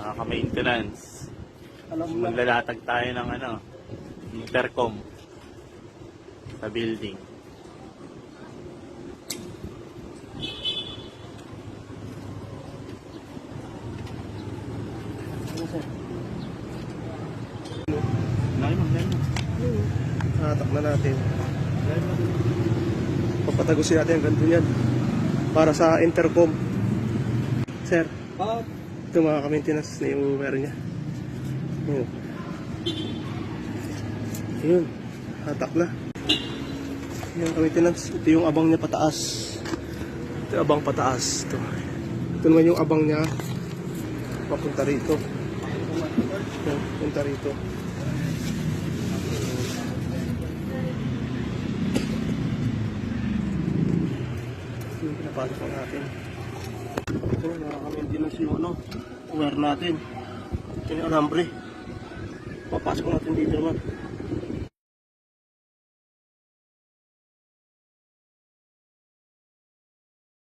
mga ka-maintenance. Alam mo na. Maglalatag tayo ng ano, intercom sa building. Ano, mo. Hatak na natin. Papatagusin natin ang ganito yan. Para sa intercom. Sir, Ah, ito mga ka-maintenance na yung wire niya. Yun. Yun. Hatak na. Yung ka-maintenance. Ito yung abang niya pataas. Ito yung abang pataas. Ito. Ito naman yung abang niya. Papunta rito. Yan, punta rito. Yung pinapasok natin. Ito, nakaka-maintenance yung ano, wire natin. Ito yung alambre. Papasok natin dito naman.